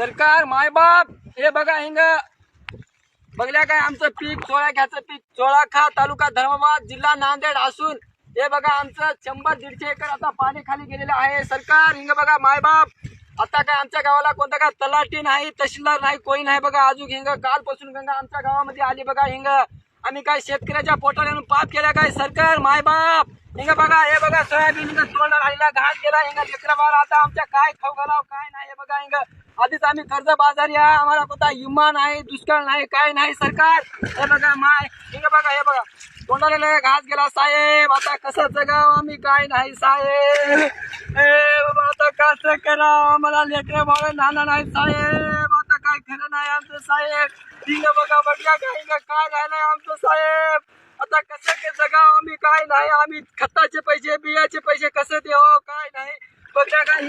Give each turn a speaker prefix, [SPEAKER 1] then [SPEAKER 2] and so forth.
[SPEAKER 1] सरकार मायबाप हे बघा हिंग. बघल्या काय आमचं पीक चोळा घ्यायचं पीक. चोळाखा तालुका धर्माबाद जिल्हा नांदेड असून हे बघा आमचं शंभर दीडशे एकर आता पाणी खाली गेलेलं आहे. सरकार हिंग बघा मायबाप आता काय आमच्या गावाला कोणता काय तलाठी नाही तहसीलदार नाही कोणी नाही बघा. अजून हिंग कालपासून गंगा आमच्या गावामध्ये आली बघा हिंग. आम्ही काय शेतकऱ्याच्या पोटाला येऊन पाप केला काय? सरकार मायबाप हिंग बघा हे बघा सोयाबीन हिंग तोंडाला आलेला घास गेला हिंग. लेकरा आता आमच्या काय खाऊ घालाव काय नाही हे बघा हिंग. आधीच आम्ही कर्ज बाजारी आहे. आम्हाला बघा इमान आहे दुष्काळ नाही काय नाही सरकार. हे बघा माय. हे बघा हे बघा. तोंडाला घास गेला साहेब. आता कसं जगाव आम्ही? काय नाही साहेब. ए बाबा आता कसं करावं? मला लेकरं बाळ नाना नाही साहेब. आता काय खरं नाही आमचं साहेब. हिंग बघा बघा काही काय राहिलंय आमचं साहेब. आता कसं ते जगाव आम्ही? काय नाही. आम्ही खताचे पैसे बियाचे पैसे कसं देव काय नाही. बघा काय